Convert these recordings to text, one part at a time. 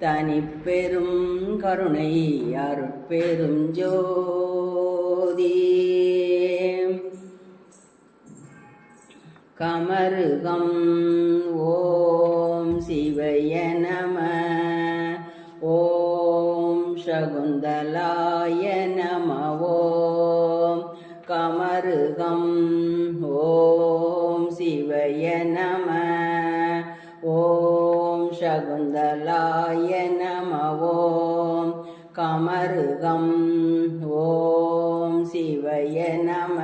தனிப்பெரும் கருணை அருட்பெரும் ஜோதி. கமருகம் ஓம் சிவய நம. ஓம் சகுந்தலாய நம. ஓம் கமருகம் ஓம் சிவய கமருகம் ஓம் சிவய நம.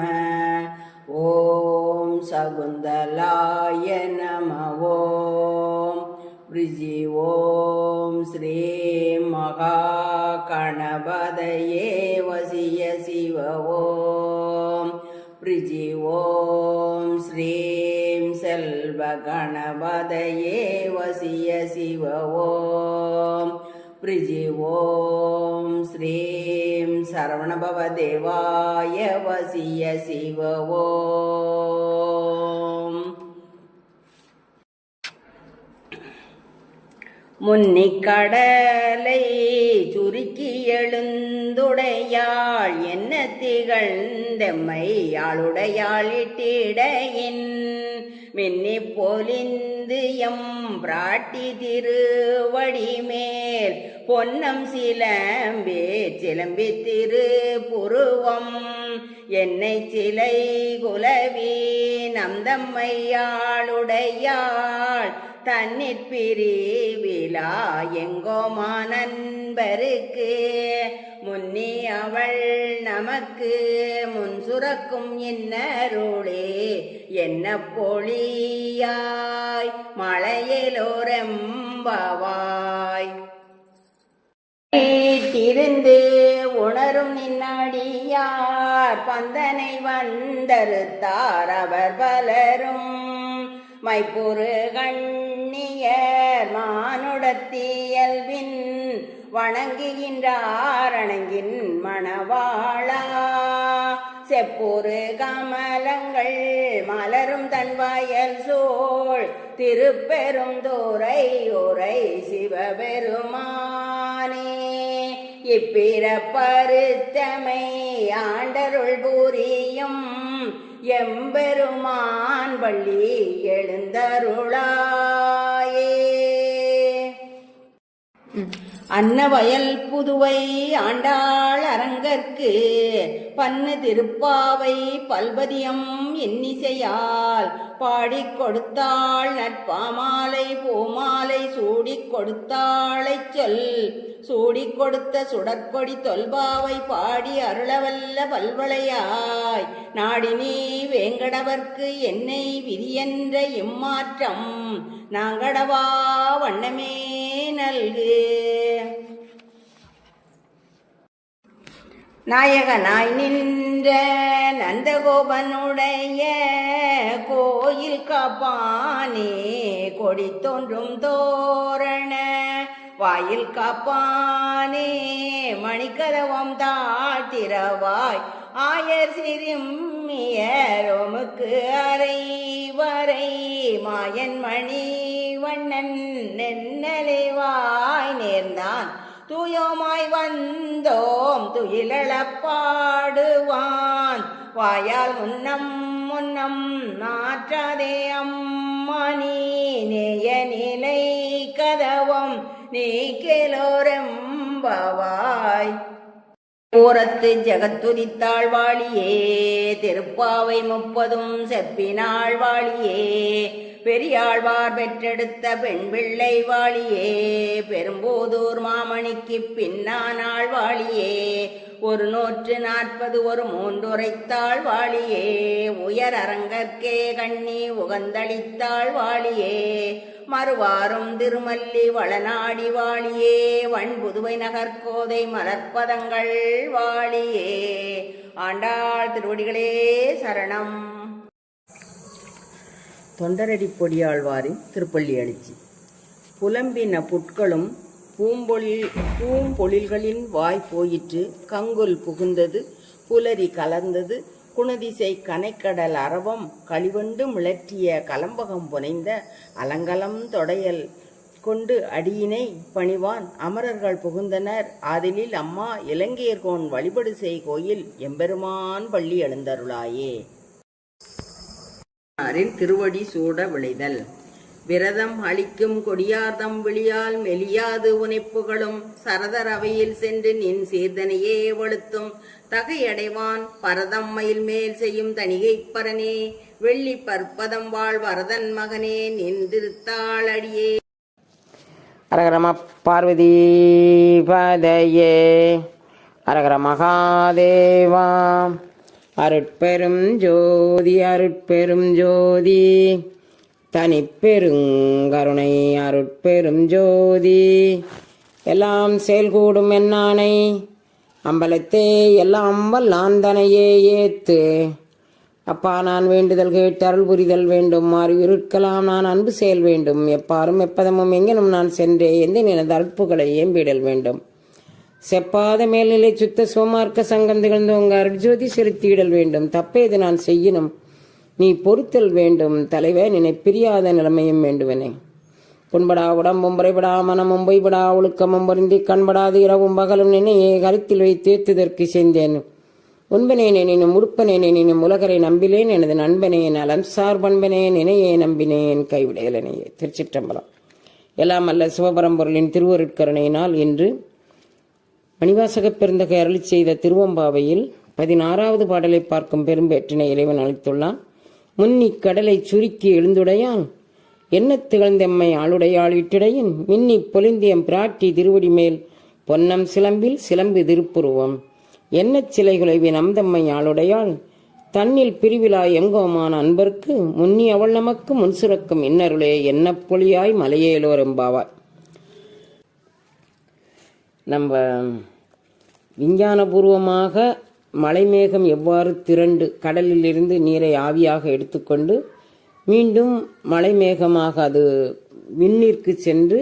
ஓம் சகுந்தலாய நம. ஓம் ரிஜி ஓம் ஸ்ரீ மகா கணபதயே வசிய சிவ. ஓம் ரிஜி ஓம் ஸ்ரீம் செல்வ கணபதயே வசிய சிவ. ஓம் பிரிஜி ஓம் ஸ்ரீம் சரவணபவ தேவாய வசிய சிவ ஓம் முன்னிக்கடலை சுருக்கி எழுந்துடையாள் என்ன திகழ்ந்தெம்மை யாளுடையாளிட்டிடையின் மின்னி பொலிந்து எம் பிராட்டி திருவடி மேல் பொன்னம் சிலம்பே சிலம்பி திரு புருவம் என்னை சிலை குலவி நந்தம்மையாளுடையாள் தன்னிற் பிரிவிழா எங்கோமா நண்பருக்கு முன்னி அவள் நமக்கு முன் சுரக்கும் இன்னருளே. என்ன பொழியாய் மலையிலோரெம்பவாய். வீட்டிருந்து உணரும் நின்னடியார் பந்தனை வந்தறுத்தார். அவர் பலரும் மைப்புறு கண்ணியர் மானுடத்தியல்பின் வணங்குகின்றாரணங்கின் மணவாளா. செப்பொரு கமலங்கள் மலரும் தன்வாயல் சோழ். திருப்பெரும் தோரை ஒரை சிவபெருமானே. இப்பிறப்பருத்தமை ஆண்டருள் புரியும் எம்பெருமான் வள்ளி எழுந்தருளா. அன்னவயல் புதுவை ஆண்டாள் அரங்கற்கு பன்னு திருப்பாவை பல்பதியம் இன்னிசையால் பாடிக் கொடுத்தாள் நட்பாமாலை பூமாலை சூடிக் கொடுத்தாளை சொல். சூடிக் கொடுத்த சுடற்கொடி தொல்பாவை பாடி அருளவல்ல பல்வளையாய். நாடினி வேங்கடவர்க்கு என்னை விரியன்ற இம்மாற்றம் நாங்கடவா வண்ணமே நல்கு. நாயகனாய் நின்ற நந்தகோபனுடைய கோயில் காப்பானே கொடி தோன்றும் தோரண வாயில் காப்பானே மணிக்கதவம் தாட்டிரவாய் ஆயர் சிறுமியரோமுக்கு அறை வரை மாயன் மணி வண்ணன் நென்னலைவாய் நேர்ந்தான் தூயோமாய் வந்தோம் துயிலப்பாடுவான் வாயால் முன்னம் முன்னம் நாற்றாதே அம்மா நீ நேய நிலை கதவம் நீ கேளோரெம்பவாய். போரத்து ஜெகத்துதித்தாள் வாழியே திருப்பாவை முப்பதும் செப்பினாள் வாழியே பெரியாழ்வார் பெற்றெடுத்த பெண் பிள்ளை வாழியே பெரும்போதூர் மாமணிக்கு பின்னானாள் வாழியே ஒரு நூற்று நாற்பது ஒரு மூன்றுரைத்தாள் வாழியே உயர் அரங்கற்கே கண்ணி உகந்தளித்தாள் வாழியே மறுவாரும் திருமல்லி வளநாடி வாழியே வண்புதுவை நகர்கோதை மலர்ப்பதங்கள் வாழியே. ஆண்டாள் திருவடிகளே சரணம். தொண்டரடி பொடியாழ்வாரின் திருப்பள்ளி எழுச்சி புலம்பின புட்களும் பூம்பொழில் பூம்பொழில்களின் வாய் போயிற்று. கங்குல் புகுந்தது புலரி கலந்தது குணதிசை கனைக்கடல் அரவம் களிவண்டு மிளற்றிய கலம்பகம் புனைந்த அலங்கலம் தொடையல் கொண்டு அடியினை பணிவான். அமரர்கள் புகுந்தனர். ஆதிலில் அம்மா இலங்கையர்கோன் வழிபடு செய் கோயில் எம்பெருமான் பள்ளி எழுந்தருளாயே. திருவடி சூட விளைதல். விரதம் அளிக்கும் கொடியார்தம் விழியால் மெலியாது உனைப்புகளும் சரதர் அவையில் சென்று நின் சீர்தனையே வழுத்தும். தகையடைவான் பரதம் மயில் மேல் செய்யும் தணிகை பரனே. வெள்ளி பற்பதம் வாழ் வரதன் மகனே நின்றிருத்தாள் அடியே. அரகரம பார்வதி பதையே. அரகர மகாதேவா. அருட்பெரும் ஜோதி அருட்பெரும் ஜோதி. தனிப்பெருங்கருணை அருட்பெரும் ஜோதி. எல்லாம் செயல்கூடும் என்னானை. அம்பலத்தே எல்லாம் வல்லாந்தனையே ஏத்து. அப்பா நான் வேண்டுதல் கேட்டு அருள் புரிதல் வேண்டும். மாறி இருக்கலாம் நான் அன்பு செயல் வேண்டும். எப்பாரும் எப்பதமும் எங்கெனும் நான் சென்றே எந்த எனது அற்புகளை ஏம்பிடல் வேண்டும். செப்பாத மேல்நிலை சுத்த சோமார்க்க சங்கம் திகழ்ந்து உங்க அருட்ஜோதி செலுத்திடல் வேண்டும். தப்பேது நான் செய்யணும் நீ பொறுத்தல் வேண்டும் தலைவே நினை பிரியாத நிலைமையும் வேண்டுவனே. புண்படா உடம்பும் முறைபடா மனமும் பொய்படா ஒழுக்கமும் பொருந்தி கண்படாது இரவும் பகலும் நினையே கருத்தில் வைத்து சேர்ந்தேன் உண்பனே நினைனும் உடுப்பனே நினைனும் உலகரை நம்பிலேன் எனது நண்பனே நலம் சார் பண்பனே நினையே நம்பினேன் கைவிடையலனையே. திருச்சிற்றம்பலம். எல்லாம் அல்ல சிவபரம்பொருளின் திருவருட்கருணையினால் இன்று மணிவாசகப் பெருந்தகை அருளி செய்த திருவம்பாவையில் பதினாறாவது பாடலை பார்க்கும் பெரும்பேற்றினை இறைவன் அளித்துள்ளான். முன்னி கடலை சுருக்கி எழுந்துடையான். என்ன திகழ்ந்தெம்மை ஆளுடையாள் இட்டிடையின். மின்னி பொலிந்தியம் பிராட்டி திருவடி மேல். பொன்னம் சிலம்பில் சிலம்பு திருப்புருவம். என்ன சிலைகுலைவி நம்தம்மை ஆளுடையாள். தன்னில் பிரிவிழா எங்கோமான அன்பர்க்கு. முன்னி அவள் நமக்கு முன் சுரக்கும் இன்னருளே என்ன பொலியாய் மலையேலோர் எம்பாவாய். நம்ம விஞ்ஞானபூர்வமாக மலைமேகம் எவ்வாறு திரண்டு கடலிலிருந்து நீரை ஆவியாக எடுத்துக்கொண்டு மீண்டும் மலைமேகமாக அது விண்ணிற்கு சென்று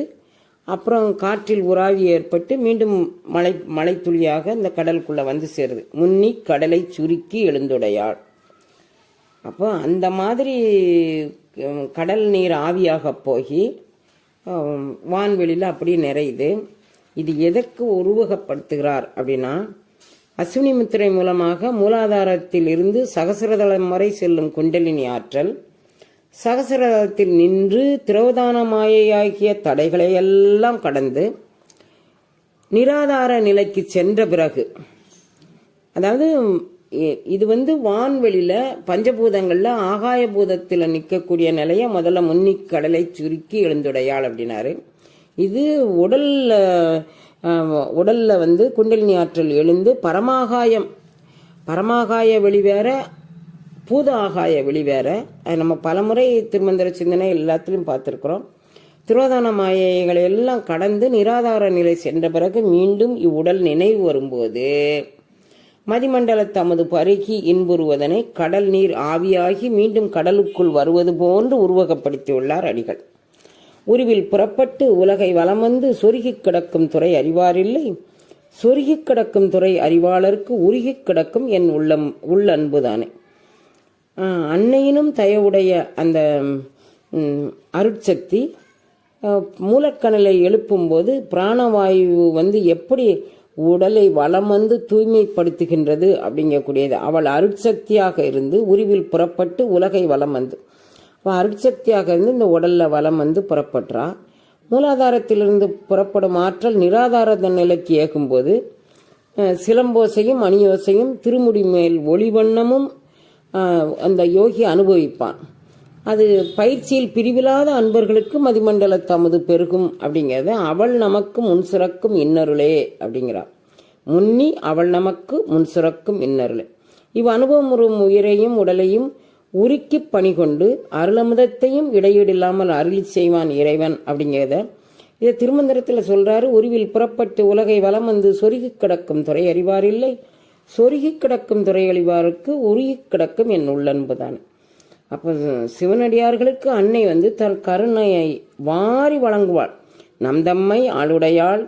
அப்புறம் காற்றில் உராவி ஏற்பட்டு மீண்டும் மலை மலைத்துளியாக இந்த கடலுக்குள்ள வந்து சேருது. முன்னி கடலை சுருக்கி எழுந்துடையாள். அப்போ அந்த மாதிரி கடல் நீர் ஆவியாக போய் வான்வெளியில் அப்படி நிறையுது. இது எதற்கு உருவகப்படுத்துகிறார் அப்படின்னா அஸ்வினி முத்திரை மூலமாக மூலாதாரத்தில் இருந்து சகசிரதளம் வரை செல்லும் குண்டலினி ஆற்றல் சகசிரதளத்தில் நின்று திரவதான மாயையாகிய தடைகளை எல்லாம் கடந்து நிராதார நிலைக்கு சென்ற பிறகு அதாவது இது வந்து வான்வெளியில பஞ்சபூதங்கள்ல ஆகாய பூதத்தில் நிற்கக்கூடிய நிலைய முதல்ல முன்னிக்கடலை சுருக்கி எழுந்துடையாள் அப்படின்னாரு. இது உடல்ல உடலில் வந்து குண்டலினி ஆற்றல் எழுந்து பரமாகாயம் பரமாகாய வெளி வேற பூத ஆகாய வெளி வேற. அது நம்ம பலமுறை திருமந்திர சிந்தனை எல்லாத்துலேயும் பார்த்துருக்குறோம். திரோதான மாயைகளை எல்லாம் கடந்து நிராதார நிலை சென்ற பிறகு மீண்டும் இவ்வுடல் நினைவு வரும்போது மதிமண்டல தமது பருகி இன்புறுவதனை கடல் நீர் ஆவியாகி மீண்டும் கடலுக்குள் வருவது போன்று உருவகப்படுத்தியுள்ளார் அடிகள். உருவில் புறப்பட்டு உலகை வலம் வந்து சொருகிக் கிடக்கும் துறை அறிவாரில்லை. சொருகிக் கிடக்கும் துறை அறிவாளருக்கு உருகிக் கிடக்கும் என் உள்ளம் உள்ளன்புதானே அன்புதானே. அன்னையினும் தயவுடைய அந்த அருட்சக்தி மூலக்கணலை எழுப்பும்போது பிராணவாயு வந்து எப்படி உடலை வளம் வந்து தூய்மைப்படுத்துகின்றது அப்படிங்கக்கூடியது. அவள் அருட்சக்தியாக இருந்து உருவில் புறப்பட்டு உலகை வளம் வந்து அருட்சக்தியாக இருந்து இந்த உடலில் வளம் வந்து புறப்படுறா. மூலாதாரத்திலிருந்து புறப்படும் ஆற்றல் நிராதார நிலைக்கு ஏகும்போது சிலம்போசையும் அணியோசையும் திருமுடி மேல் ஒளிவண்ணமும் அந்த யோகி அனுபவிப்பான். அது பயிற்சியில் பிரிவில்லாத அன்பர்களுக்கு மதிமண்டல தமது பெருகும் அப்படிங்கிறத அவள் நமக்கு முன் சுரக்கும் இன்னருளே அப்படிங்கிறார் முன்னி அவள் நமக்கு முன் சுரக்கும் இன்னருளே. இவ் அனுபவம் உறும் உயிரையும் உடலையும் உருக்கி பணி கொண்டு அருளமுதத்தையும் இடையீடில்லாமல் அருளி செய்வான் இறைவன் அப்படிங்கிறத இதை திருமந்திரத்தில் சொல்கிறாரு உருவில் புறப்பட்டு உலகை வலம் வந்து சொருகி கிடக்கும் துறை அறிவாரில்லை சொருகி கிடக்கும் துறை அறிவாருக்கு உருகி கிடக்கும் என் உள்ளன்புதான். அப்போ சிவனடியார்களுக்கு அன்னை வந்து தன் கருணையை வாரி வழங்குவாள். நம் தம்மை ஆளுடையாள்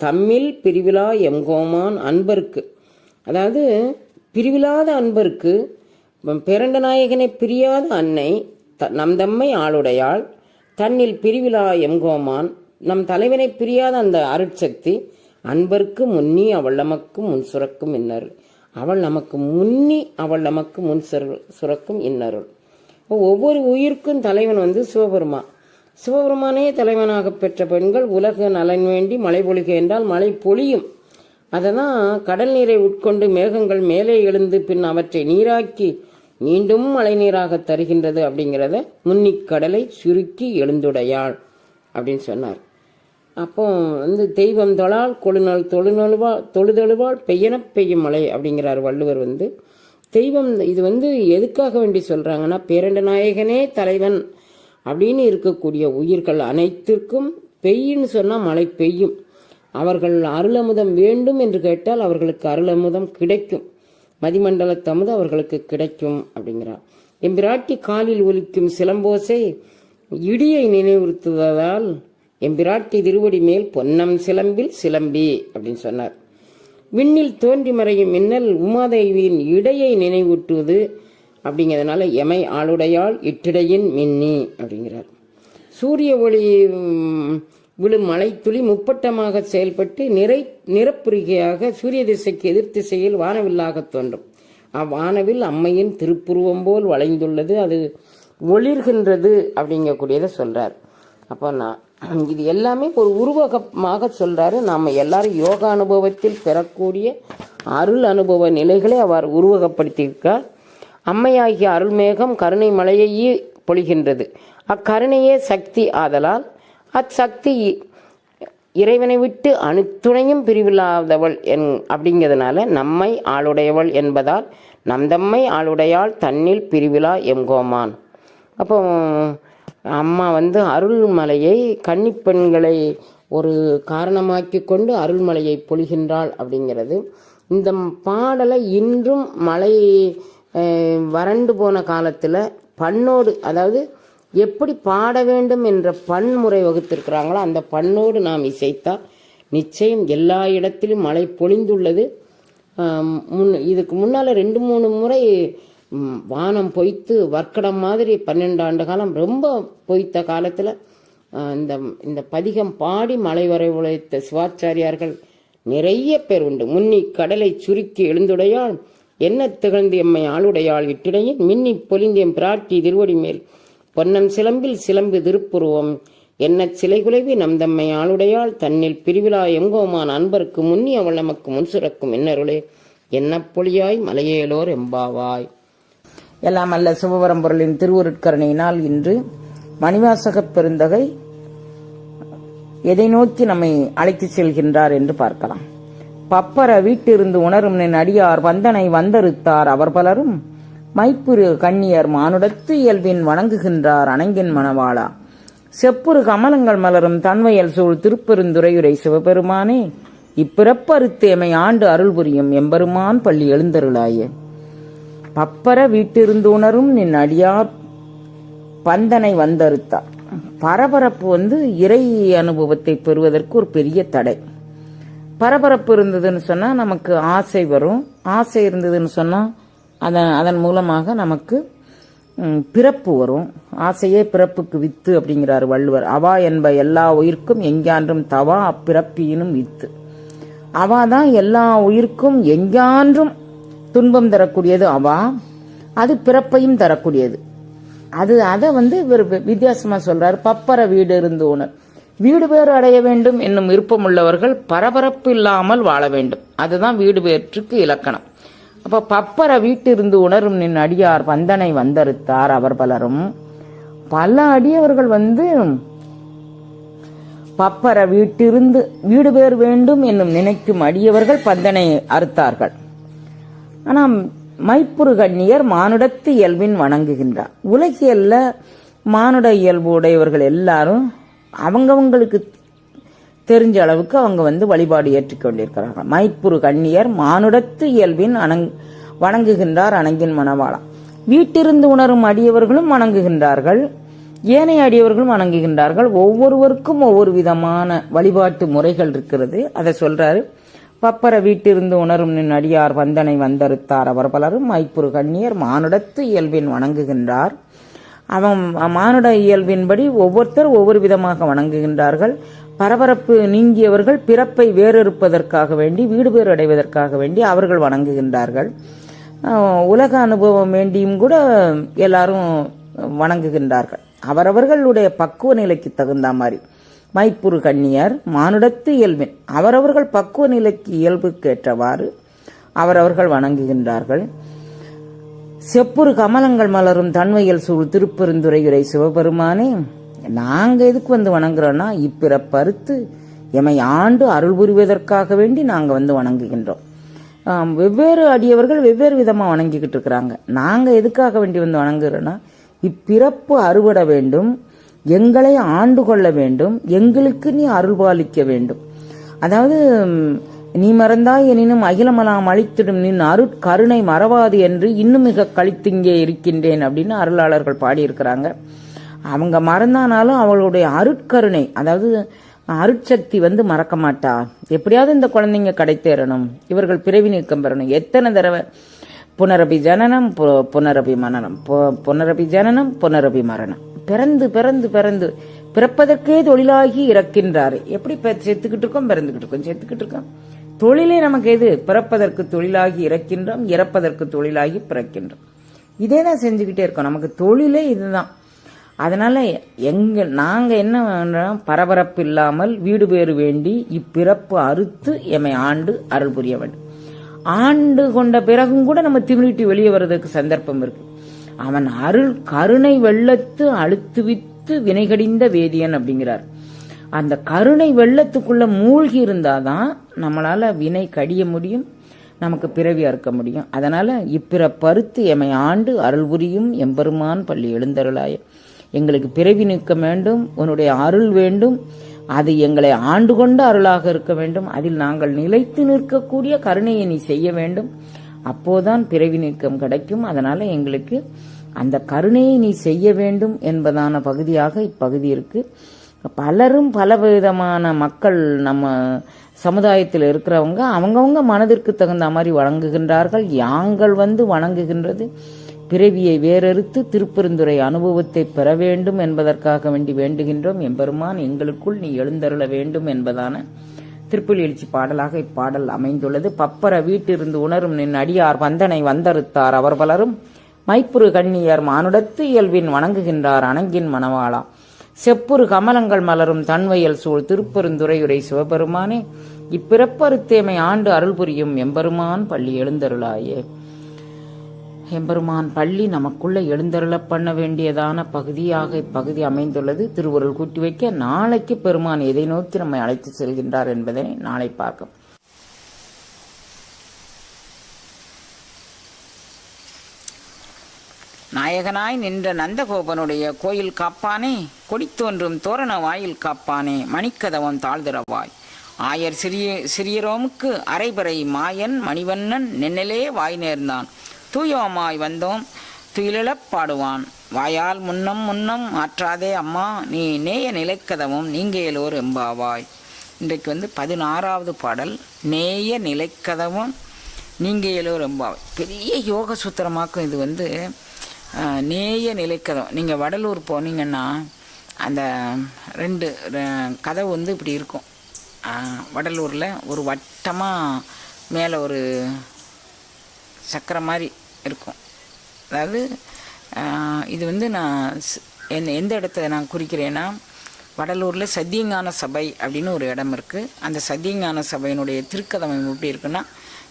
தம்மில் பிரிவிழா எங்கோமான் அன்பருக்கு. அதாவது பிரிவிலாத அன்பருக்கு பிறண்ட நாயகனை பிரியாத அன்னை த நம் தம்மை ஆளுடையாள் தன்னில் பிரிவிழா எங்கோமான் நம் தலைவனை பிரியாத அந்த அருட்சக்தி அன்பர்க்கு முன்னி அவள் நமக்கு முன் சுரக்கும் இன்னருள். அவள் நமக்கு முன்னி அவள் நமக்கு முன் சுர- சுரக்கும் இன்னருள். ஒவ்வொரு உயிருக்கும் தலைவன் வந்து சிவபெருமான் சிவபெருமானே தலைவனாக பெற்ற பெண்கள் உலக நலன் வேண்டி மழை பொழிக என்றால் மழை பொழியும். அதை தான் கடல் நீரை உட்கொண்டு மேகங்கள் மேலே எழுந்து பின் அவற்றை நீராக்கி மீண்டும் மழைநீராக தருகின்றது அப்படிங்கிறத முன்னிக்கடலை சுருக்கி எழுந்துடையாள் அப்படின்னு சொன்னார். அப்போ வந்து தெய்வம் தொழால் கொழுநாள் தொழுநழுவா தொழுதழுவால் பெய்யன பெய்யும் மழை அப்படிங்கிறார் வள்ளுவர் வந்து. தெய்வம் இது வந்து எதுக்காக வேண்டி சொல்கிறாங்கன்னா பேரண்ட நாயகனே தலைவன் அப்படின்னு இருக்கக்கூடிய உயிர்கள் அனைத்திற்கும் பெய்யுன்னு சொன்னால் மழை பெய்யும். அவர்கள் அருளமுதம் வேண்டும் என்று கேட்டால் அவர்களுக்கு அருளமுதம் கிடைக்கும். மதிமண்டலத்தமுது அவர்களுக்கு கிடைக்கும் அப்படிங்கிறார். எம்பிராட்டி காலில் ஒலிக்கும் சிலம்போசை இடியை நினைவுறுத்துவதால் எம்பிராட்டி திருவடி மேல் பொன்னம் சிலம்பில் சிலம்பி அப்படின்னு சொன்னார். விண்ணில் தோன்றி மறையும் மின்னல் உமாதேவியின் இடையை நினைவூட்டுவது அப்படிங்கிறதுனால எமை ஆளுடையாள் இட்டிடையின் மின்னி அப்படிங்கிறார். சூரிய ஒளி விழும் மலைத்துளி முப்பட்டமாக செயல்பட்டு நிறை நிறப்புரிகையாக சூரிய திசைக்கு எதிர் திசையில் வானவில்லாக தோன்றும். அவ்வானவில் அம்மையின் திருப்புருவம் போல் வளைந்துள்ளது. அது ஒளிர்கின்றது அப்படிங்கக்கூடியதை சொல்றார். அப்போ நான் இது எல்லாமே ஒரு உருவகமாக சொல்றாரு. நாம் எல்லாரும் யோகா அனுபவத்தில் பெறக்கூடிய அருள் அனுபவ நிலைகளை அவர் உருவகப்படுத்தியிருக்கார். அம்மையாகிய அருள்மேகம் கருணை மலையையே பொழிகின்றது. அக்கருணையே சக்தி ஆதலால் அச்சக்தி இறைவனை விட்டு அணுத்துணையும் பிரிவில்லாதவள் என் அப்படிங்கிறதுனால நம்மை ஆளுடையவள் என்பதால் நம் தம்மை ஆளுடையாள் தன்னில் பிரிவிழா எம்கோமான். அப்போ அம்மா வந்து அருள்மலையை கன்னிப்பெண்களை ஒரு காரணமாக்கி கொண்டு அருள்மலையை பொழிகின்றாள் அப்படிங்கிறது. இந்த பாடலை இன்றும் மலை வறண்டு போன காலத்தில் பண்ணோடு அதாவது எப்படி பாட வேண்டும் என்ற பன்முறை வகுத்திருக்கிறாங்களோ அந்த பண்ணோடு நாம் இசைத்தால் நிச்சயம் எல்லா இடத்திலும் மழை பொழிந்துள்ளது. முன் இதுக்கு முன்னால் ரெண்டு மூணு முறை வானம் பொய்த்து வர்க்கடம் மாதிரி பன்னெண்டு ஆண்டு காலம் ரொம்ப பொய்த்த காலத்தில் இந்த இந்த பதிகம் பாடி மலை வரை உழைத்த சிவாச்சாரியார்கள் நிறைய பேர் உண்டு. முன்னி கடலை சுருக்கி எழுந்துடையாள் என்ன திகழ்ந்து எம்மை ஆளுடையாள் இட்டிடையின் மின்னி பொலிந்தியம் பிராட்டி திருவடி மேல் பொன்னம் சிலம்பில் சிலம்பு திருப்புருவம். என்ன சிலை குலைவி நம் தம்மை ஆளுடையாள் தன்னில் பிரிவிழா எங்கோமான் அன்பருக்கு முன்னி அவள் நமக்கு முன் சுரக்கும் என்னருளே. என்ன பொழியாய் மலையேலோர் எம்பாவாய். எல்லாம் அல்ல சிவபரம்பொருளின் திருவுருட்கரணையினால் இன்று மணிவாசகப் பெருந்தகை எதை நோக்கி நம்மை அழைத்துச் செல்கின்றார் என்று பார்க்கலாம். பப்பர வீட்டிருந்து உணரும் நின் அடியார் வந்தனை வந்தறுத்தார் அவர் பலரும். மைப்புரு கண்ணியர் மானுடத்து இயல்பின் வணங்குகின்றார் அணங்கின் மணவாளா. செப்புரு கமலங்கள் மலரும் தன்வயல் சூழ் திருப்பெருந்துரையுரை சிவபெருமானே இப்பிறப்பருத்தேமை ஆண்டு அருள் புரியும் எம்பெருமான் பள்ளி எழுந்தருளாய. பப்பர வீட்டிருந்து உணரும் நின் அடியார் பந்தனை வந்தருத்தா பரபரப்பு வந்து இறை அனுபவத்தை பெறுவதற்கு ஒரு பெரிய தடை. பரபரப்பு இருந்ததுன்னு சொன்னா நமக்கு ஆசை வரும். ஆசை இருந்ததுன்னு சொன்னா அதன் அதன் மூலமாக நமக்கு பிறப்பு வரும். ஆசையே பிறப்புக்கு வித்து அப்படிங்கிறார் வள்ளுவர். அவா என்ப எல்லா உயிர்க்கும் எங்கான்றும் தவா அப்பிறப்பியினும் வித்து. அவா தான் எல்லா உயிர்க்கும் எங்கான்றும் துன்பம் தரக்கூடியது அவா. அது பிறப்பையும் தரக்கூடியது. அது அதை வந்து இவர் வித்தியாசமாக வித்தியாசமா சொல்றாரு. பப்பர வீடு இருந்து உணர். வீடு பேர் அடைய வேண்டும் என்னும் விருப்பம் உள்ளவர்கள் பரபரப்பு இல்லாமல் வாழ வேண்டும். அதுதான் வீடு பேற்றுக்கு இலக்கணம். அப்ப பப்பர வீட்டிருந்து உணரும் நின் அடியார் வந்தனை வந்தறுத்தார் அவர் பலரும். பல அடியவர்கள் வந்து பப்பர வீட்டிருந்து வீடு பேர் வேண்டும் என்னும் நினைக்கும் அடியவர்கள் பந்தனை அறுத்தார்கள். ஆனால் மைப்புரு கண்ணியர் மானுடத்து இயல்பின் வணங்குகின்றார். உலகியல்ல மானுட இயல்பு உடையவர்கள் எல்லாரும் அவங்கவங்களுக்கு தெரிஞ்ச அளவுக்கு அவங்க வந்து வழிபாடு ஏற்றுக்கொண்டிருக்கிறார்கள் மைப்புரு கண்ணியர் மானுடத்து இயல்பின் அணங் வணங்குகின்றார் அணங்கின் மணவாளம். வீட்டிருந்து உணரும் அடியவர்களும் வணங்குகின்றார்கள். ஏனைய அடியவர்களும் வணங்குகின்றார்கள். ஒவ்வொருவருக்கும் ஒவ்வொரு விதமான வழிபாட்டு முறைகள் இருக்கிறது. அதை சொல்றாரு. பப்பர வீட்டிருந்து உணரும் நின் அடியார் வந்தனை வந்தறுத்தார். அவர் பலரும் மைப்புரு கண்ணியர் மானுடத்து இயல்பின் வணங்குகின்றார். அவன் மானுட இயல்பின்படி ஒவ்வொருத்தர் ஒவ்வொரு விதமாக வணங்குகின்றார்கள். பரபரப்பு நீங்கியவர்கள் பிறப்பை வேறறுப்பதற்காக வேண்டி வீடு பேர் அடைவதற்காக வேண்டி அவர்கள் வணங்குகின்றார்கள். உலக அனுபவம் வேண்டியும் கூட எல்லாரும் வணங்குகின்றார்கள். அவரவர்களுடைய பக்குவ நிலைக்கு தகுந்த மாதிரி. மைப்புறு கண்ணியர் மானுடத்து இயல்பின் அவரவர்கள் பக்குவ நிலைக்கு இயல்புக்கு ஏற்றவாறு அவரவர்கள் வணங்குகின்றார்கள். செப்புரு கமலங்கள் மலரும் தன்மையில் சூழ் திருப்பெருந்துரையுரை சிவபெருமானே நாங்க எதுக்கு வந்து வணங்குறோன்னா இப்பிறப்பறுத்து எமை ஆண்டு அருள் புரிவதற்காக வேண்டி நாங்க வந்து வணங்குகின்றோம். வெவ்வேறு அடியவர்கள் வெவ்வேறு விதமா வணங்கிக்கிட்டு இருக்கிறாங்க. நாங்க எதுக்காக வேண்டி வந்து வணங்குறோன்னா இப்பிறப்பு அறுவட வேண்டும் எங்களை ஆண்டு கொள்ள வேண்டும் எங்களுக்கு நீ அருள் பாலிக்க வேண்டும். அதாவது நீ மறந்தாய் எனினும் அகிலமலாம் அழித்திடும் நின் அருட்கருணை மறவாது என்று இன்னும் மிக கழித்திங்கே இருக்கின்றேன் அப்படின்னு அருளாளர்கள் பாடியிருக்கிறாங்க. அவங்க மறந்தானாலும் அவளுடைய அருட்கருணை அதாவது அருட்சக்தி வந்து மறக்க மாட்டா. எப்படியாவது இந்த குழந்தைங்க கடைத்தேறணும். இவர்கள் பிறவி நீக்கம் பெறணும். எத்தனை தடவை? புனரபி ஜனனம் பு- புனரபி மரணம் புனரபி ஜனனம் புனரபி மரணம் பிறந்து பிறந்து பிறந்து. பிறப்பதற்கே தொழிலாகி இறக்கின்றாரு. எப்படி செத்துக்கிட்டு இருக்கோம் பிறந்துகிட்டு இருக்கோம் செத்துக்கிட்டு இருக்கோம். தொழிலே நமக்கு எது? பிறப்பதற்கு தொழிலாகி இறக்கின்றோம் இறப்பதற்கு தொழிலாகி பிறக்கின்றோம். இதே தான் செஞ்சுக்கிட்டே இருக்கோம். நமக்கு தொழிலே இதுதான். அதனால எங்க நாங்க என்ன பண்ணுறோம் பரபரப்பு இல்லாமல் வீடு பேறு வேண்டி இப்பிறப்பு அறுத்து எமை ஆண்டு அருள் புரிய வேண்டும். ஆண்டு கொண்ட பிறகும் கூட நம்ம திமிரிட்டு வெளியே வர்றதுக்கு சந்தர்ப்பம் இருக்கு. அவன் அருள் கருணை வெள்ளத்து அழுத்துவித்து வினைகடிந்த வேதியன் அப்படிங்கிறார். அந்த கருணை வெள்ளத்துக்குள்ள மூழ்கி இருந்தாதான் நம்மளால வினை கடிய முடியும் நமக்கு பிறவி அறுக்க முடியும். அதனால பருத்து எமை ஆண்டு அருள் புரியும் எம்பெருமான் பள்ளி எழுந்தருளாய. எங்களுக்கு பிறவி நிற்க வேண்டும் உன்னுடைய அருள் வேண்டும் அது எங்களை ஆண்டு கொண்ட அருளாக இருக்க வேண்டும். அதில் நாங்கள் நிலைத்து நிற்கக்கூடிய கருணையை நீ செய்ய வேண்டும். அப்போதான் பிறவி நீக்கம் கிடைக்கும். அதனால எங்களுக்கு அந்த கருணையை நீ செய்ய வேண்டும் என்பதான பகுதியாக இப்பகுதி இருக்கு. பலரும் பலவிதமான மக்கள் நம்ம சமுதாயத்தில் இருக்கிறவங்க அவங்கவுங்க மனதிற்கு தகுந்த மாதிரி வணங்குகின்றார்கள் யாங்கள் வந்து வணங்குகின்றது? பிறவியை வேறறுத்து திருப்பெருந்துரை அனுபவத்தை பெற வேண்டும் என்பதற்காக வேண்டி வேண்டுகின்றோம். எம்பெருமான் எங்களுக்குள் நீ எழுந்தருள வேண்டும் என்பதான திருப்புலி எழுச்சி பாடலாக இப்பாடல் அமைந்துள்ளது. பப்பர வீட்டிருந்து உணரும் நின் அடியார் வந்தனை வந்தறுத்தார். அவர் பலரும் மைப்புறு கண்ணியர் மானுடத்து இயல்பின் வணங்குகின்றார். அணங்கின் மணவாளா. செப்புறு கமலங்கள் மலரும் தன்வயல் சூழ் திருப்பெருந்துரையுரை சிவபெருமானே இப்பிறப்பருத்தேமை ஆண்டு அருள் புரியும் எம்பெருமான் பள்ளி எழுந்தருளாயே. எம்பெருமான் பள்ளி நமக்குள்ள எழுந்தருள பண்ண வேண்டியதான பகுதியாக இப்பகுதி அமைந்துள்ளது. திருவுருள் கூட்டி வைக்க நாளைக்கு பெருமான் எதை நோக்கி நம்மை அழைத்து செல்கின்றார் என்பதை நாளை பார்க்கும் நாயகனாய் நின்ற நந்தகோபனுடைய கோயில் காப்பானே கொடி தோன்றும் தோரண வாயில் காப்பானே மணிக்கதவம் தாழ்திரவாய் ஆயர் சிறிய சிறியரோமுக்கு அரைபறை மாயன் மணிவண்ணன் நின்னலே வாய் நேர்ந்தான். தூயவமாய் வந்தோம் துயிலிழப் பாடுவான். வாயால் முன்னம் முன்னம் ஆற்றாதே அம்மா நீ நேய நிலைக்கதவும் நீங்கேலோர் எம்பாவாய். இன்றைக்கு வந்து பதினாறாவது பாடல் நேய நிலைக்கதவும் நீங்கேலோர் எம்பாவாய். பெரிய யோக சூத்திரமாக்கும் இது வந்து நேய நிலைக்கதம். நீங்கள் வடலூர் போனீங்கன்னா அந்த ரெண்டு கதவு வந்து இப்படி இருக்கும். வடலூரில் ஒரு வட்டமாக மேலே ஒரு சக்கரம் மாதிரி இருக்கும். அதாவது இது வந்து நான் எந்த எந்த இடத்த நான் குறிக்கிறேன்னா வடலூரில் சத்தியங்கான சபை அப்படின்னு ஒரு இடம் இருக்குது அந்த சத்தியங்கான சபையினுடைய திருக்கதம் எப்படி இருக்குன்னா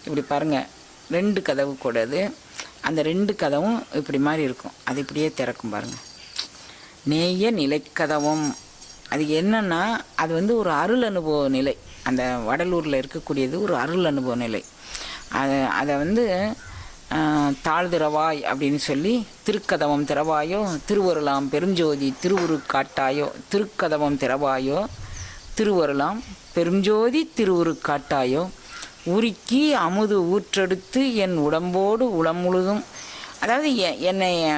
இப்படி பாருங்கள் ரெண்டு கதவு கூடது அந்த ரெண்டு கதவும் இப்படி மாதிரி இருக்கும். அது இப்படியே திறக்கும் பாருங்கள் நேய நிலைக்கதவும். அது என்னன்னா அது வந்து ஒரு அருள் அனுபவ நிலை. அந்த வடலூரில் இருக்கக்கூடியது ஒரு அருள் அனுபவ நிலை. அதை அதை வந்து தாழ்திறவாய் அப்படின்னு சொல்லி திருக்கதவம் திறவாயோ திருவருளாம் பெருஞ்சோதி திருவுரு காட்டாயோ திருக்கதவம் திறவாயோ திருவருளாம் பெருஞ்சோதி திருவுரு காட்டாயோ உருக்கி அமுது ஊற்றெடுத்து என் உடம்போடு உளம் முழுதும். அதாவது எ- என்னை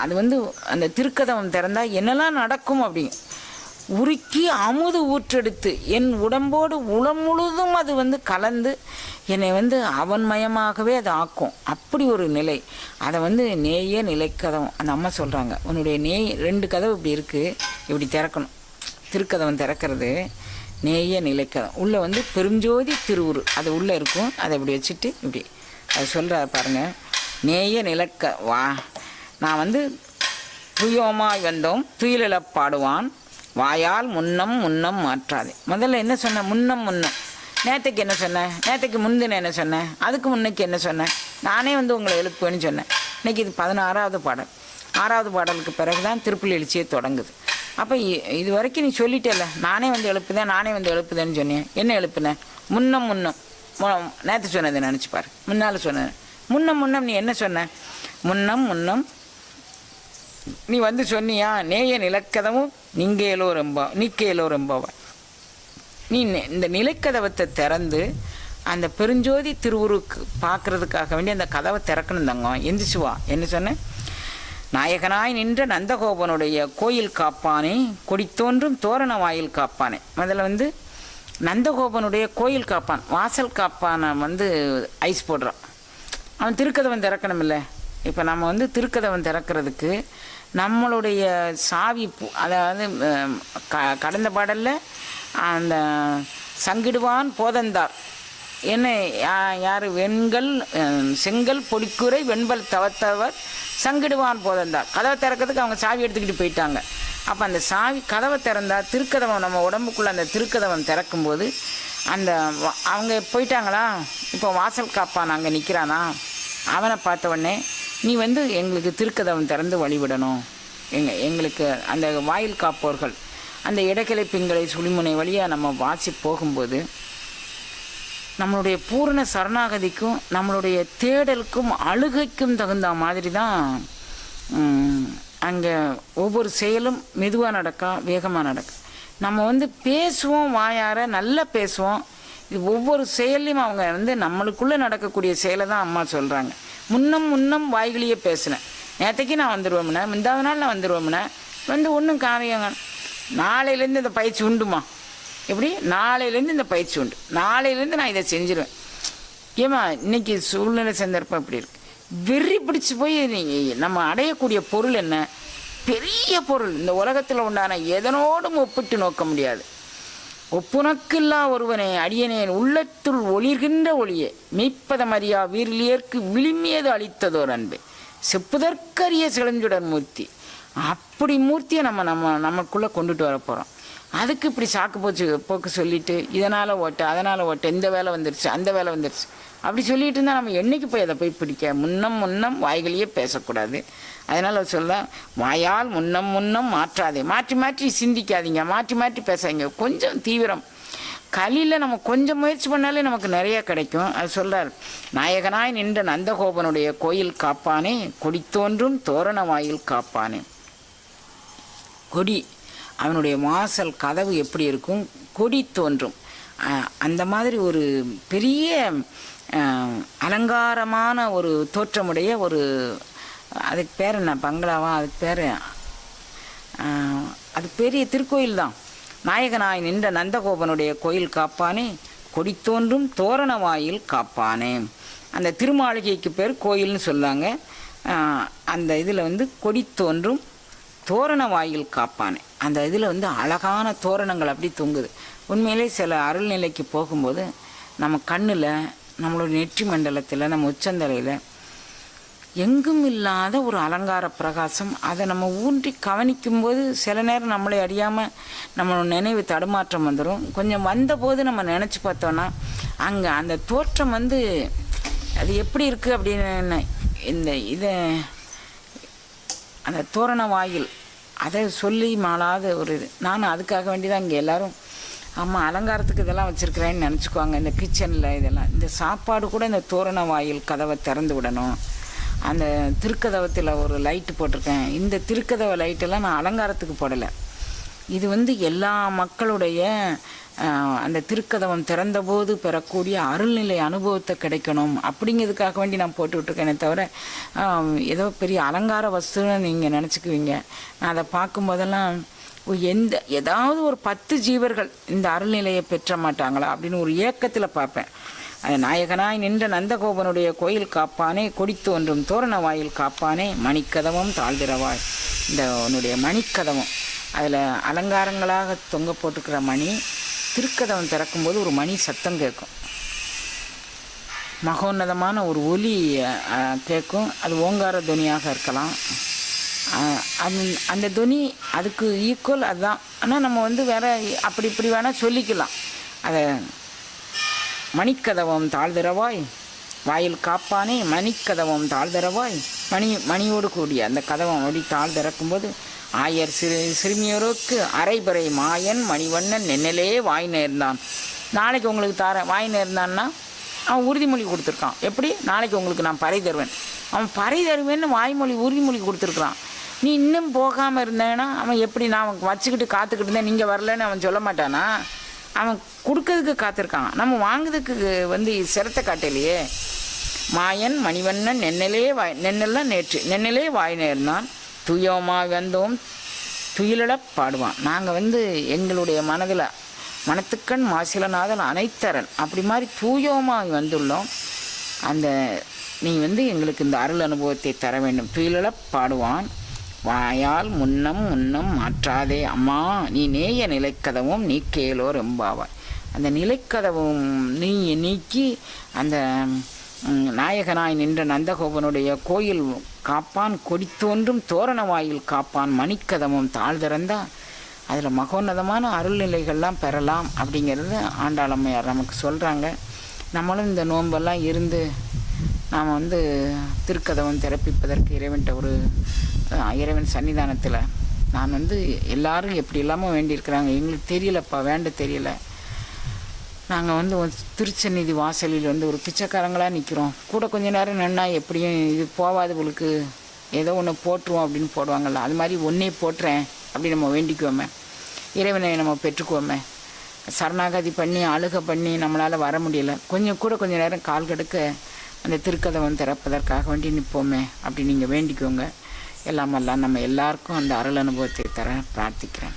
அது வந்து அந்த திருக்கதவம் திறந்தால் என்னெல்லாம் நடக்கும் அப்படின்னு உருக்கி அமுது ஊற்றெடுத்து என் உடம்போடு உளம் முழுதும் அது வந்து கலந்து என்னை வந்து அவன் மயமாகவே அது ஆக்கும். அப்படி ஒரு நிலை. அதை வந்து நேய நிலைக்கதவம். அந்த அம்மா சொல்கிறாங்க உன்னுடைய நேய் ரெண்டு கதவு இப்படி இருக்குது இப்படி திறக்கணும். திருக்கதவம் திறக்கிறது. நேய நிலைக்கதம். உள்ளே வந்து பெருஞ்சோதி திருவுரு. அது உள்ளே இருக்கும். அதை இப்படி வச்சுட்டு இப்படி. அது சொல்கிறார் பாருங்கள் நேய நிலக்க வா. நான் வந்து துயோமாய் வந்தோம். துயிலிழப் பாடுவான். வாயால் முன்னம் முன்னம் மாற்றாதே. முதல்ல என்ன சொன்னேன் முன்னம் முன்னம். நேற்றுக்கு என்ன சொன்னேன் நேற்றுக்கு முந்தின என்ன சொன்னேன் அதுக்கு முன்னைக்கு என்ன சொன்னேன் நானே வந்து உங்களை எழுப்புவேன்னு சொன்னேன். இன்னைக்கு இது பதினாறாவது பாடல். ஆறாவது பாடலுக்கு பிறகு தான் திருப்புள் எழுச்சியே தொடங்குது. அப்போ இது வரைக்கும் நீ சொல்லிட்டேல்ல நானே வந்து எழுப்புதேன் நானே வந்து எழுப்புதேன்னு சொன்னேன். என்ன எழுப்புனேன் முன்னம் முன்னம் நேற்று சொன்னதை நினச்சி பாரு. முன்னால் சொன்னேன். முன்னம் முன்னம் நீ என்ன சொன்ன? முன்னம் முன்னம் நீ வந்து சொன்னியா? நேய நிலக்கதமும் நீங்கேலோ ரொம்ப நீக்கேலோ ரொம்பவா? நீ நெ- இந்த நிலைக்கதவத்தை திறந்து அந்த பெருஞ்சோதி திருவுருக்கு பார்க்கறதுக்காக வேண்டி அந்த கதவை திறக்கணும் தங்கம். எந்திரிச்சுவா என்ன சொன்னேன் நாயகனாய் நின்ற நந்தகோபனுடைய கோயில் காப்பானே கொடித்தோன்றும் தோரண வாயில் காப்பானே. முதல்ல வந்து நந்தகோபனுடைய கோயில் காப்பான் வாசல் காப்பானை வந்து ஐஸ் போடுறான். அவன் திருக்கதவன் திறக்கணும் இல்லை இப்போ நம்ம வந்து திருக்கதவன் திறக்கிறதுக்கு நம்மளுடைய சாவி அதாவது க கடந்த பாடலில் அந்த சங்கிடுவான் போதந்தார். என்ன யா- யார் வெண்கல் செங்கல் பொடிக்குறை வெண்பல் தவத்தவர் சங்கிடுவான் போதந்தார் கதவை திறக்கிறதுக்கு அவங்க சாவி எடுத்துக்கிட்டு போயிட்டாங்க. அப்போ அந்த சாவி கதவை திறந்தா திருக்கதவம் நம்ம உடம்புக்குள்ளே அந்த திருக்கதவம் திறக்கும்போது அந்த அவங்க போயிட்டாங்களா? இப்போ வாசல் காப்பான் அங்கே நிற்கிறானா அவனை பார்த்த உடனே நீ வந்து எங்களுக்கு திருக்கதவம் திறந்து வழிவிடணும். எங்க எங்களுக்கு அந்த வாயில் காப்போர்கள். அந்த இடக்கிளை பிங்களை சுழிமுனை வழியாக நம்ம வாசி போகும்போது நம்மளுடைய பூரண சரணாகதிக்கும் நம்மளுடைய தேடலுக்கும் அழுகைக்கும் தகுந்த மாதிரி தான் அங்கே ஒவ்வொரு செயலும் மெதுவாக நடக்கா வேகமாக நடக்கும் நம்ம வந்து பேசுவோம் வாயார நல்லா பேசுவோம். இது ஒவ்வொரு செயல்லையும் அவங்க வந்து நம்மளுக்குள்ளே நடக்கக்கூடிய செயலை தான் அம்மா சொல்கிறாங்க முன்னம் முன்னம் வாய்களையே பேசினேன். நேற்றுக்கு நான் வந்துடுவோம்னே முந்தாவது நாள் நான் வந்துடுவோம்னே வந்து ஒன்றும் காரியங்க நாளையிலேருந்து இந்த பயிற்சி உண்டுமா? எப்படி? நாளையிலேருந்து இந்த பயிற்சி உண்டு. நாளையிலேருந்து நான் இதை செஞ்சிருவேன். ஏமா இன்னைக்கு சூழ்நிலை சந்தர்ப்பம் இப்படி இருக்கு. வெறி பிடிச்சி போய் நீங்கள் நம்ம அடையக்கூடிய பொருள் என்ன? பெரிய பொருள். இந்த உலகத்தில் உண்டான எதனோடும் ஒப்பிட்டு நோக்க முடியாது. ஒப்புணக்கில்லா ஒருவனே அடியனேன் உள்ளத்துள் ஒளிர்கின்ற ஒளியே. மெய்ப்பதமறியா வீரலியர்க்கு விளிமியது அளித்ததோர் அன்பு. செப்புதற்கரிய சிலஞ்சுடன் மூர்த்தி. அப்படி மூர்த்தியை நம்ம நம்ம நமக்குள்ளே கொண்டுட்டு வர போகிறோம் அதுக்கு இப்படி சாக்கு போச்சு போக்கு சொல்லிட்டு இதனால் ஓட்டு அதனால் ஓட்டு இந்த வேலை வந்துருச்சு அந்த வேலை வந்துருச்சு. அப்படி சொல்லிட்டு இருந்தால் நம்ம என்னைக்கு போய் அதை போய் பிடிக்க? முன்னம் முன்னம் வாய்களையே பேசக்கூடாது. அதனால் சொல்ல வாயால் முன்னம் முன்னம் மாற்றாதே. மாற்றி மாற்றி சிந்திக்காதீங்க. மாற்றி மாற்றி பேசாதீங்க. கொஞ்சம் தீவிரம். கலியில் நம்ம கொஞ்சம் முயற்சி பண்ணாலே நமக்கு நிறைய கிடைக்கும். அது சொல்கிறார் நாயகனாய் நின்ற நந்தகோபனுடைய கோயில் காப்பானே கொடி தோன்றும் தோரண வாயில் காப்பானே. கொடி. அவனுடைய வாசல் கதவு எப்படி இருக்கும்? கொடி தோன்றும். அந்த மாதிரி ஒரு பெரிய அலங்காரமான ஒரு தோற்றமுடைய ஒரு அதுக்கு பேர் என்ன? பங்களாவா? அதுக்கு பேர் அது பெரிய திருக்கோயில் தான். நாயகனாய் நின்ற நந்தகோபனுடைய கோயில் காப்பானே கொடி தோன்றும் தோரண வாயில் காப்பானே. அந்த திருமாளிகைக்கு பேர் கோயில்னு சொல்லாங்க அந்த இதில் வந்து கொடி தோன்றும் தோரண வாயில் காப்பானே. அந்த இதில் வந்து அழகான தோரணங்கள் அப்படி தொங்குது. உண்மையிலே சில அருள்நிலைக்கு போகும்போது நம்ம கண்ணில் நம்மளோட நெற்றி மண்டலத்தில் நம்ம உச்சந்தலையில் எங்கும் இல்லாத ஒரு அலங்கார பிரகாசம். அதை நம்ம ஊன்றி கவனிக்கும்போது சில நேரம் நம்மளை அறியாமல் நம்மளோட நினைவு தடுமாற்றம் வந்துடும் கொஞ்சம் வந்தபோது நம்ம நினச்சி பார்த்தோன்னா அங்கே அந்த தோற்றம் வந்து அது எப்படி இருக்குது அப்படின்னு இந்த இதை அந்த தோரண வாயில் அதை சொல்லி மாளாத ஒரு இது. நானும் அதுக்காக வேண்டி தான் இங்கே எல்லோரும் ஆமாம் அலங்காரத்துக்கு இதெல்லாம் வச்சுருக்கிறேன்னு நினச்சிக்குவாங்க. இந்த கிச்சனில் இதெல்லாம். இந்த சாப்பாடு கூட இந்த தோரண வாயில் கதவை திறந்து விடணும். அந்த திருக்கதவத்தில் ஒரு லைட்டு போட்டிருக்கேன். இந்த திருக்கதவை லைட்டெல்லாம் நான் அலங்காரத்துக்கு போடலை. இது வந்து எல்லா மக்களுடைய அந்த திருக்கதவம் திறந்தபோது பெறக்கூடிய அருள்நிலை அனுபவத்தை கிடைக்கணும் அப்படிங்கிறதுக்காக வேண்டி நான் போட்டு தவிர ஏதோ பெரிய அலங்கார வஸ்துன்னு நீங்கள் நினச்சிக்குவீங்க. நான் அதை பார்க்கும்போதெல்லாம் எந்த ஏதாவது ஒரு பத்து ஜீவர்கள் இந்த அருள்நிலையை பெற்ற மாட்டாங்களா அப்படின்னு ஒரு ஏக்கத்தில் பார்ப்பேன். அது நாயகனாய் நின்ற நந்தகோபனுடைய கோயில் காப்பானே கொடி தோன்றும் தோரண வாயில் காப்பானே மணிக்கதவம் தாழ்திரவாய் இந்த உன்னுடைய மணிக்கதவம். அதில் அலங்காரங்களாக தொங்க போட்டுக்கிற மணி திருக்கதவம் திறக்கும்போது ஒரு மணி சத்தம் கேட்கும். மகோன்னதமான ஒரு ஒலி கேட்கும். அது ஓங்கார துணியாக இருக்கலாம். அந் அது அந்த துணி அதுக்கு ஈக்குவல் அதுதான். ஆனால் நம்ம வந்து வேற அப்படி இப்படி வேணால் சொல்லிக்கலாம். அதை மணிக்கதவம் தாழ்திரவாய் வாயில் காப்பானே மணிக்கதவம் தாழ்திரவாய். மணி மணியோடு கூடிய அந்த கதவம் அப்படி தாழ் திறக்கும்போது ஆயர் சிறு சிறுமியோருக்கு அரைபறை மாயன் மணிவண்ணன் நென்னலே வாய் நேர்ந்தான். நாளைக்கு உங்களுக்கு தாரேன். வாய் நேர்ந்தான்னா அவன் உறுதிமொழி கொடுத்துருக்கான். எப்படி? நாளைக்கு உங்களுக்கு நான் பறை தருவேன். அவன் பறை தருவேன்னு வாய்மொழி உறுதிமொழி கொடுத்துருக்குறான். நீ இன்னும் போகாமல் இருந்தேன்னா அவன் எப்படி நான் அவன் வச்சுக்கிட்டு காத்துக்கிட்டு இருந்தேன். நீங்கள் வரலன்னு அவன் சொல்ல மாட்டானா? அவன் கொடுக்கறதுக்கு காத்திருக்கான். நம்ம வாங்குறதுக்கு வந்து சிரத்தை காட்டலையே. மாயன் மணிவண்ணன் நென்னலே வாய் நென்னெல்லாம் நேற்று நென்னலே வாய் நேர்ந்தான். துயமாக வந்தோம் துயிலப் பாடுவான். நாங்கள் வந்து எங்களுடைய மனதில் மனத்துக்கண் மாசிலநாதன் அனைத்தரன். அப்படி மாதிரி தூயோமாய் வந்துள்ளோம். அந்த நீ வந்து எங்களுக்கு இந்த அருள் அனுபவத்தை தர வேண்டும். துயிலப் பாடுவான். வாயால் முன்னம் முன்னம் மாற்றாதே. அம்மா நீ நேய நிலைக்கதவும் நீ கேளோ ரெம்பாவாய். அந்த நிலைக்கதவும் நீ நீக்கி அந்த நாயகனாய் நின்ற நந்தகோபனுடைய கோயில் காப்பான் கொடி தோன்றும் தோரண வாயில் காப்பான் மணிக்கதமும் தாழ் திறந்தா அதில் மகோன்னதமான அருள்நிலைகள்லாம் பெறலாம் அப்படிங்கிறது ஆண்டாளம்மையார் நமக்கு சொல்கிறாங்க நம்மளும் இந்த நோன்பெல்லாம் இருந்து நாம் வந்து திருக்கதவம் திறப்பிப்பதற்கு இறைவன்கிட்ட ஒரு இறைவன் சன்னிதானத்தில் நான் வந்து எல்லாரும் எப்படி இல்லாமல் வேண்டியிருக்கிறாங்க? எங்களுக்கு தெரியலப்பா வேண்ட தெரியலை. நாங்கள் வந்து ஒரு திருச்சந்நிதி வாசலில் வந்து ஒரு பிச்சைக்காரங்களாக நிற்கிறோம் கூட கொஞ்ச நேரம் நின்னா எப்படியும் இது போவாது உங்களுக்கு ஏதோ ஒன்று போட்டுருவோம் அப்படின்னு போடுவாங்கள்ல அது மாதிரி ஒன்றே போட்டுறேன் அப்படி நம்ம வேண்டிக்குவோமே. இறைவனை நம்ம பெற்றுக்குவோமே. சரணாகதி பண்ணி அழுக பண்ணி நம்மளால் வர முடியல. கொஞ்சம் கூட கொஞ்ச நேரம் கால் கெடுக்க அந்த திருக்கதவன் திறப்பதற்காக வேண்டி நிற்போமே அப்படி நீங்கள் வேண்டிக்கோங்க. எல்லாம் எல்லாம் நம்ம எல்லாருக்கும் அந்த அருள் அனுபவத்தை தர பிரார்த்திக்கிறேன்.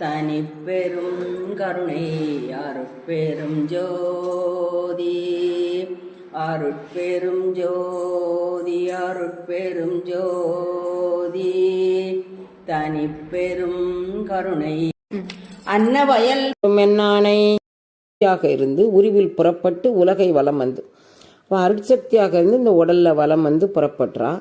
தனிப்பெரும் கருணை அருட்பெரும் ஜோதி. அருட்பெரும் ஜோதி அருட்பெரும் ஜோதி. தனிப்பெரும் கருணை. அன்னவயல் மென்னானை சக்தியாக இருந்து உருவில் புறப்பட்டு உலகை வலம் வந்து. அருட்சக்தியாக இருந்து இந்த உடல்ல வலம் வந்து புறப்பட்டுறா